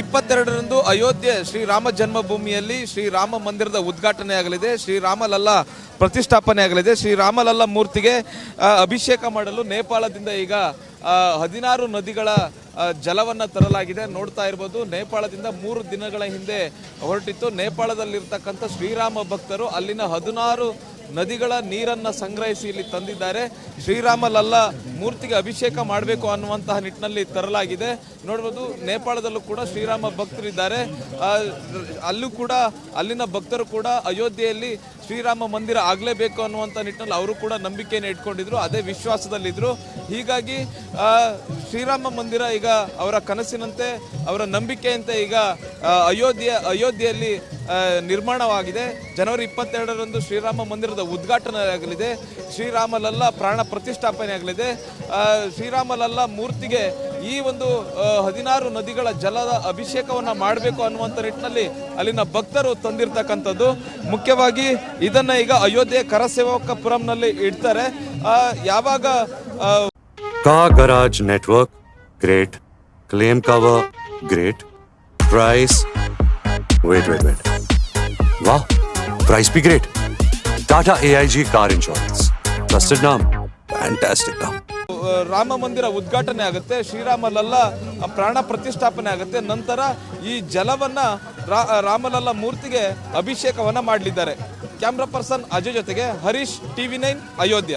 ಇಪ್ಪತ್ತೆರಡರಂದು ಅಯೋಧ್ಯೆ ಶ್ರೀರಾಮ ಜನ್ಮಭೂಮಿಯಲ್ಲಿ ಶ್ರೀರಾಮ ಮಂದಿರದ ಉದ್ಘಾಟನೆ ಆಗಲಿದೆ. ಶ್ರೀರಾಮಲಲ್ಲ ಪ್ರತಿಷ್ಠಾಪನೆ ಆಗಲಿದೆ. ಶ್ರೀರಾಮಲಲ್ಲ ಮೂರ್ತಿಗೆ ಅಭಿಷೇಕ ಮಾಡಲು ನೇಪಾಳದಿಂದ ಈಗ ಹದಿನಾರು ನದಿಗಳ ಜಲವನ್ನು ತರಲಾಗಿದೆ. ನೋಡ್ತಾ ಇರ್ಬೋದು, ನೇಪಾಳದಿಂದ ಮೂರು ದಿನಗಳ ಹಿಂದೆ ಹೊರಟಿತ್ತು. ನೇಪಾಳದಲ್ಲಿರ್ತಕ್ಕಂಥ ಶ್ರೀರಾಮ ಭಕ್ತರು ಅಲ್ಲಿನ ಹದಿನಾರು ನದಿಗಳ ನೀರನ್ನ ಸಂಗ್ರಹಿಸಿ ಇಲ್ಲಿ ತಂದಿದ್ದಾರೆ. ಶ್ರೀರಾಮ ಲಲ್ಲ ಮೂರ್ತಿಗೆ ಅಭಿಷೇಕ ಮಾಡಬೇಕು ಅನ್ನುವಂತಹ ನಿಟ್ಟಿನಲ್ಲಿ ತರಲಾಗಿದೆ. ನೋಡ್ಬೋದು ನೇಪಾಳದಲ್ಲೂ ಕೂಡ ಶ್ರೀರಾಮ ಭಕ್ತರಿದ್ದಾರೆ. ಅಲ್ಲೂ ಕೂಡ, ಅಲ್ಲಿನ ಭಕ್ತರು ಕೂಡ ಅಯೋಧ್ಯೆಯಲ್ಲಿ ಶ್ರೀರಾಮ ಮಂದಿರ ಆಗಲೇಬೇಕು ಅನ್ನುವಂಥ ನಿಟ್ಟಿನಲ್ಲಿ ಅವರು ಕೂಡ ನಂಬಿಕೆಯನ್ನು ಇಟ್ಕೊಂಡಿದ್ರು, ಅದೇ ವಿಶ್ವಾಸದಲ್ಲಿದ್ದರು ಹೀಗಾಗಿ ಶ್ರೀರಾಮ ಮಂದಿರ ಈಗ ಅವರ ಕನಸಿನಂತೆ, ಅವರ ನಂಬಿಕೆಯಂತೆ ಈಗ ಅಯೋಧ್ಯೆ, ಅಯೋಧ್ಯೆಯಲ್ಲಿ ನಿರ್ಮಾಣವಾಗಿದೆ. ಜನವರಿ ಇಪ್ಪತ್ತೆರಡರಂದು ಶ್ರೀರಾಮ ಮಂದಿರದ ಉದ್ಘಾಟನೆ ಆಗಲಿದೆ ಶ್ರೀರಾಮಲಲ್ಲ ಪ್ರಾಣ ಪ್ರತಿಷ್ಠಾಪನೆ ಆಗಲಿದೆ ಶ್ರೀರಾಮಲಲ್ಲ ಮೂರ್ತಿಗೆ ಈ ಒಂದು ಹದಿನಾರು ನದಿಗಳ ಜಲದ ಅಭಿಷೇಕವನ್ನು ಮಾಡಬೇಕು ಅನ್ನುವಂಥ ನಿಟ್ಟಿನಲ್ಲಿ ಅಲ್ಲಿನ ಭಕ್ತರು ತಂದಿರ್ತಕ್ಕಂಥದ್ದು. ಮುಖ್ಯವಾಗಿ ಇದನ್ನ ಈಗ ಅಯೋಧ್ಯೆ ಕರಸೇವಕಪುರಂನಲ್ಲಿ ಇಡ್ತಾರೆ. ಯಾವಾಗ ಕಾಗರಾಜ್ network, great. Claim cover great. Price, wait, wait, wait. Wow, price be great. Tata AIG Car Insurance. Trusted name, fantastic name. Rama Mandir ಉದ್ಘಾಟನೆ ಆಗುತ್ತೆ ಶ್ರೀರಾಮಲಲ್ಲ ಪ್ರಾಣ ಪ್ರತಿಷ್ಠಾಪನೆ ಆಗುತ್ತೆ ನಂತರ ಈ ಜಲವನ್ನ ರಾಮಲಲ್ಲ ಮೂರ್ತಿಗೆ ಅಭಿಷೇಕವನ್ನ ಮಾಡಲಿದ್ದಾರೆ ಕ್ಯಾಮ್ರಾ ಪರ್ಸನ್ ಅಜಯ್ ಜೊತೆಗೆ ಹರೀಶ್ ಟಿವಿ ನೈನ್ ಅಯೋಧ್ಯ